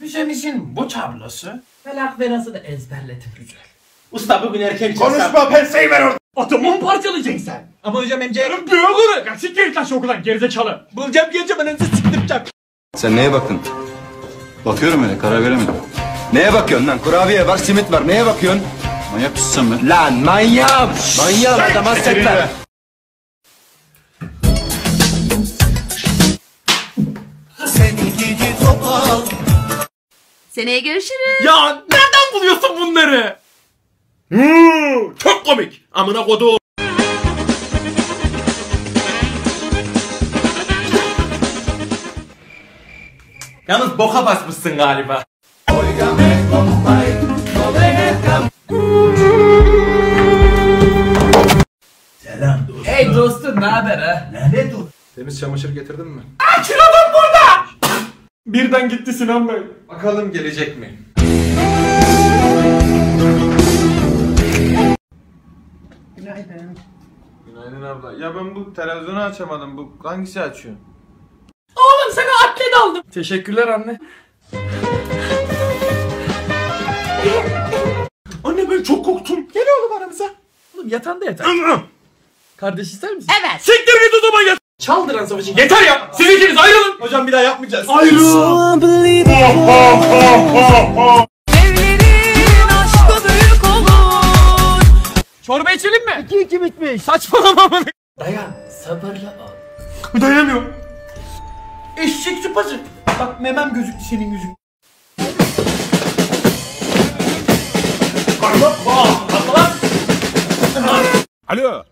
Müzemizin bu tablosu Felak ve Naz'ı da ezberledim. Güzel. Usta bugün erken Konuşma penseyi ver orada. Atomu mu parçalayacaksın sen? Ama hocam MC... Büyük olur. Ya siktir git lan şu okuldan gerizekalı. Bulacağım geleceğim ananızı siktireceğim. Sen neye baktın? Bakıyorum öyle karar veremedim. Neye bakıyorsun lan? Kurabiye var, simit var. Neye bakıyorsun? Manyak mısın sen be? Lan manyağım! Manyağım adam hasretler. Seneye görüşürüz. Ya nereden buluyorsun bunları? çok komik. Amına kodu. Yalnız boka basmışsın galiba. Hey dostum ne haber ha? Temiz çamaşır getirdin mi? Birden gitti Sinan Bey. Bakalım gelecek mi? Günaydın abla. Ya ben bu televizyonu açamadım. Bu hangisi açıyor? Oğlum sana atlet aldım. Teşekkürler anne. anne ben çok korktum. Gel oğlum aramıza. Oğlum yatağında yatar. Kardeş ister misin? Evet. Siktir git o zaman yat. Çaldıran savaşı. Yeter ya. Siz ikiniz ayrılın. Hocam bir daha yapmayacağız. Ayrılın. Evlerin aşkı büyük olur. Çorba içelim mi? İki iki bitmiş. Saçmalama bana. Dayan. Sabırla ol. Dayanamıyorum. Eşek sıpası. Bak memem gözüktü senin yüzün. Alo.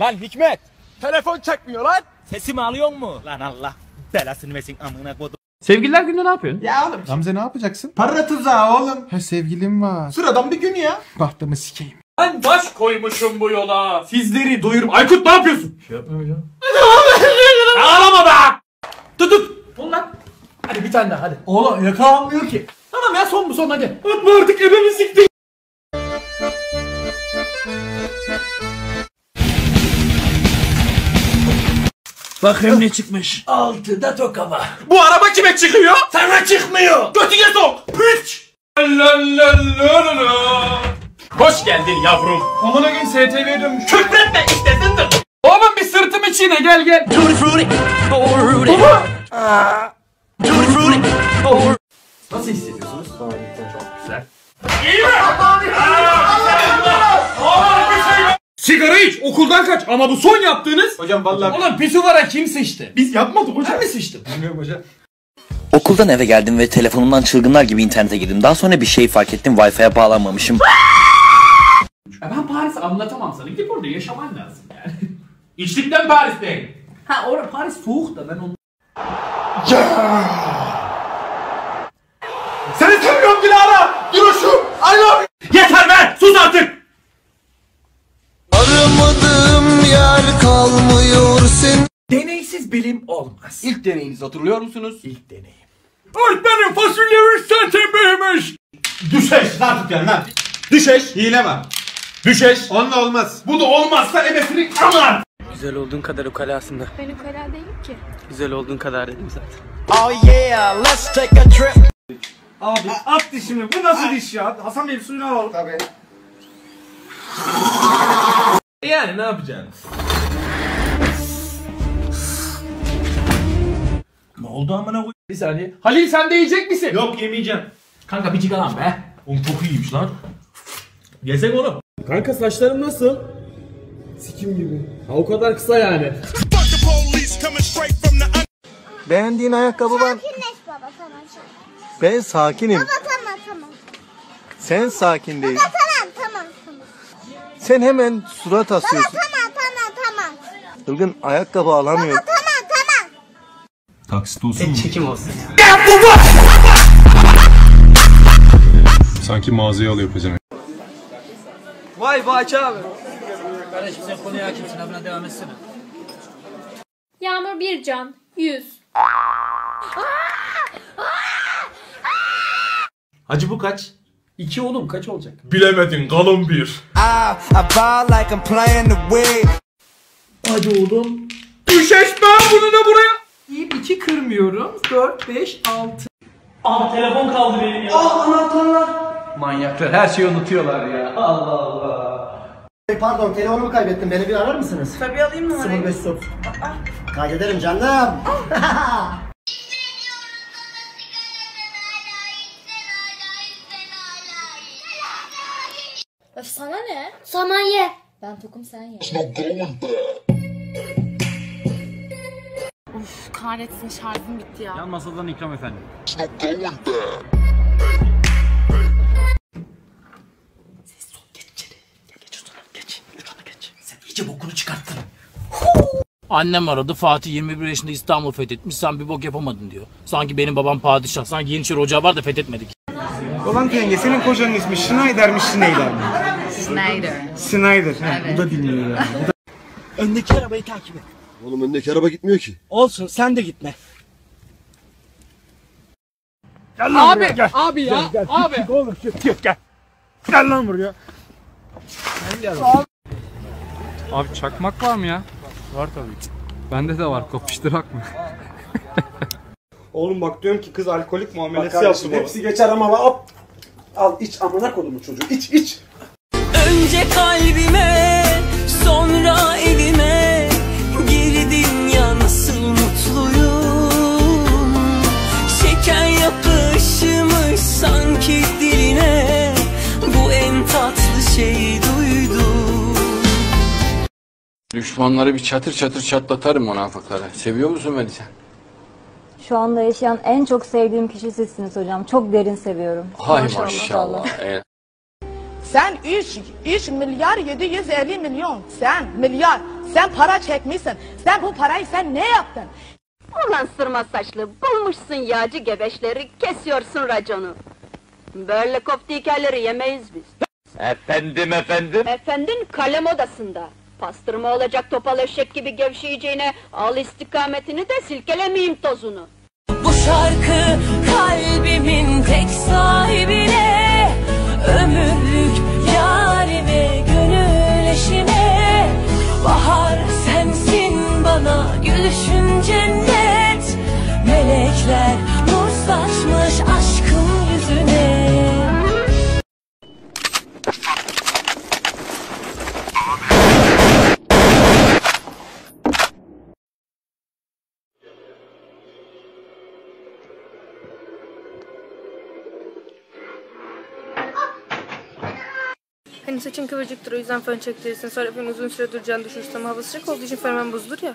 Lan Hikmet. Telefon çekmiyor lan. Sesimi alıyor mu? Lan Allah. Belasını versin amına kodum. Sevgililer gününde ne yapıyorsun? Ya oğlum. Gamze ne yapacaksın? Para tuzağı oğlum. Ha sevgilim var. Sıradan bir gün ya. Bahtımı sikeyim. Ben baş koymuşum bu yola. Sizleri doyurum. Aykut ne yapıyorsun? Şey yapmıyorum hocam. Ağlama be! Tut tut. Lan. Hadi bir tane daha hadi. Oğlum yakalanmıyor ki. Tamam ya son bu son hadi. Atma artık ebemi siktir. Bakayım ne çıkmış. Altıda toka var. Bu araba kime çıkıyor? Sana çıkmıyor. Götüne sok. Piç. Hoş geldin yavrum. Aman gün STV'ye dönmüş. Küfretme işte zındır. Oğlum bir sırtımı çiğne gel gel. Nasıl hissediyorsunuz? Çok güzel. İyi mi? Sigara iç, okuldan kaç ama bu son yaptığınız... Hocam vallahi Ulan pisuvara kim sıçtı? Biz yapmadık hocam. Ben mi sıçtım? bilmiyorum hocam. Okuldan eve geldim ve telefonumdan çılgınlar gibi internete girdim. Daha sonra bir şey fark ettim. Wi-Fi'ye bağlanmamışım. Ya ben Paris'i anlatamam sana. Gidip orada yaşaman lazım yani. İçlikten Paris'teyim. Ha orada Paris soğuk da ben onu... Seni seviyorum Dilara. Duruşum. I love you. Yeter be! Sus artık! Yer kalmıyor sen. Deneysiz bilim olmaz. İlk deneyinizi hatırlıyor musunuz? İlk deneyim. Öğretmenim fasulyemiz setebiymiş. Düşeş. Ne yapıyorsun lan? Düşeş. Hile var. Düşeş. Onunla olmaz. Bu da olmazsa ebesini aman. Güzel olduğun kadar ukalasın da. Ben ukala değilim ki. Güzel olduğun kadar dedim zaten. Oh yeah, let's take a trip. Abi at dişimi. Bu nasıl diş ya? Hasan Bey suyunu alalım. Tabii. Yani ne yapacaksın? Oldu amına koy? Bir saniye. Halil sen de yiyecek misin? Yok yemeyeceğim. Kanka bir çıkaran be. Oğlum çok iyiymiş lan. Yesek oğlum. Kanka saçların nasıl? Sikim gibi. Ha o kadar kısa yani. Beğendiğin ayakkabı var. Sakinleş baba tamam. Ben sakinim. Baba tamam tamam. Sen sakin değil. Tamam tamam tamam. Sen hemen surat asıyorsun. Tamam tamam tamam. Ilgın ayakkabı alamıyor. Tamam tamam. Taksit olsun mu? Çekim olsun. Sanki mağazaya alıyor pezevenk. Vay Bahçe abi. Yağmur bir can. Yüz. Hacı bu kaç? İki oğlum kaç olacak? Bilemedin kalın bir. I, I ball like I'm playing the wig. Hadi oğlum. Düşeşme bunu da buraya. İyi iki kırmıyorum. Dört, beş, altı. Abi telefon kaldı benim ya. Aa anahtarlar. Manyaklar her şeyi unutuyorlar ya. Allah Allah. Pardon telefonumu kaybettim. Beni bir arar mısınız? Tabii alayım numarayı. 0530. Kaydederim canım. Öf sana ne? Saman ye. Ben tokum sen ye. Kahretsin şarjım bitti ya. Yan masadan ikram efendim. Annem aradı Fatih 21 yaşında İstanbul fethetmiş sen bir bok yapamadın diyor. Sanki benim babam padişah. Sanki Yeniçeri Ocağı var da fethetmedik. Ulan yenge senin kocanın ismi Schneider mi Schneider mi? Snyder. Snyder. Ha, bu da bilmiyor ya. Öndeki arabayı takip et. Oğlum öndeki araba gitmiyor ki. Olsun sen de gitme. Abi, abi ya, abi. Oğlum gel, gel. Gel lan buraya. Abi çakmak var mı ya? Var tabii. Bende de var. Kopuşturak mı? Oğlum bak diyorum ki kız alkolik muamelesi yaptı bana. Hepsi geçer ama hop. Al iç amına kodumu çocuğu. İç iç. Önce kalbime Düşmanları bir çatır çatır çatlatarım münafıkları. Seviyor musun beni sen? Şu anda yaşayan en çok sevdiğim kişi sizsiniz hocam. Çok derin seviyorum. Hay maşallah. Evet. Sen 3 3 milyar 750 milyon sen milyar sen para çekmişsin sen bu parayı sen ne yaptın Ulan sırma saçlı bulmuşsun yağcı gebeşleri kesiyorsun raconu. Böyle koptu hikayeleri yemeyiz biz. Efendim efendim. Efendin kalem odasında. Pastırma olacak topal eşek gibi gevşeyeceğine al istikametini de silkelemeyeyim tozunu. Bu şarkı kalbimin tek sahibine saçın kıvırcıktır o yüzden fön çektirirsin. Sonra fön uzun süre duracağını düşünürsün ama hava sıcak olduğu için fön hemen bozulur ya.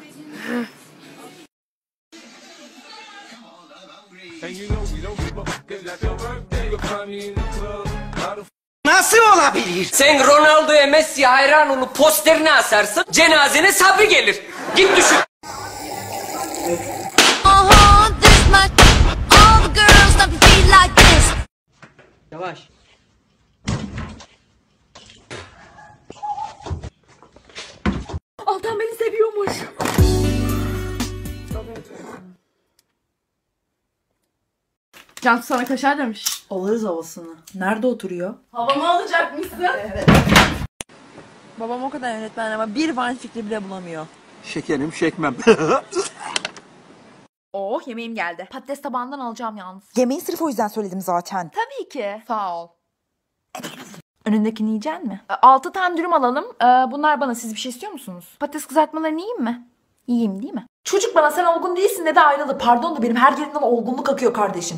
Nasıl olabilir? Sen Ronaldo'ya Messi'ye hayran olup posterini asarsın cenazene sabri gelir Git düşün Yavaş Cansu sana kaşar demiş. Alırız havasını. Nerede oturuyor? Havamı alacakmışsın. Evet. Babam o kadar yönetmen ama bir van fikri bile bulamıyor. Şekerim şekmem. Oh yemeğim geldi. Patates tabağından alacağım yalnız. Yemeği sırf o yüzden söyledim zaten. Tabii ki. Sağ ol. Önündekini yiyecek mi? Altı tane dürüm alalım. Ee, bunlar bana. Siz bir şey istiyor musunuz? Patates kızartmalarını yiyeyim mi? Yiyeyim değil mi? Çocuk bana sen olgun değilsin dedi ayrıldı. Pardon da benim her yerimden olgunluk akıyor kardeşim.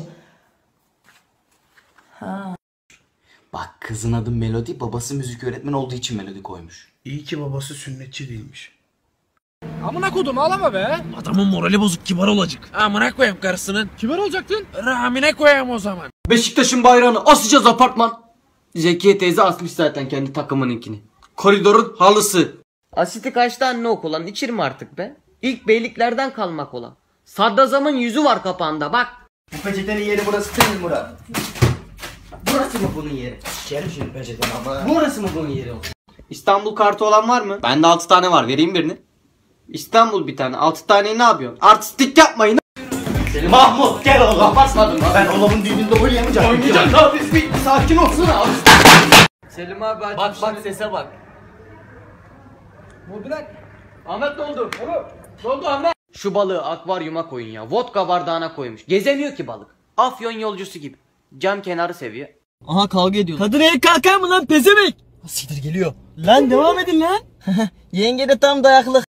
Bak kızın adı Melody, babası müzik öğretmeni olduğu için Melody koymuş. İyi ki babası sünnetçi değilmiş. Amına kodum ağlama be. Adamın morali bozuk kibar olacak. Amına koyayım karısının. Kibar olacaktın? Rahmine koyayım o zaman. Beşiktaş'ın bayrağını asacağız apartman. Zekiye teyze asmış zaten kendi takımınınkini. Koridorun halısı. Asiti kaçta anne okulan içirme artık be. İlk beyliklerden kalmak olan. Saddazamın yüzü var kapağında bak. Bu peçetenin yeri burası değil Murat. Burası mı bunun yeri? Yerim şimdi peçeteni ama. Burası mı bunun yeri? İstanbul kartı olan var mı? Bende 6 tane var vereyim birini. İstanbul bir tane. 6 taneyi ne yapıyorsun? Artistik yapmayın. Mahmut gel oğlum. Kapatmadım Ben oğlumun düğününde oynayamayacağım. Oynayacağız abi biz bir sakin olsana abi. Selim abi aç Bak bak sese bak. Bu bırak. Ahmet ne oldu? Ne oldu Ahmet? Şu balığı akvaryuma koyun ya. Vodka bardağına koymuş. Gezemiyor ki balık. Afyon yolcusu gibi. Cam kenarı seviyor. Aha kavga ediyor. Kadın el kalkar mı lan pezevenk? Siktir geliyor. Lan devam edin lan. Yenge de tam dayaklık.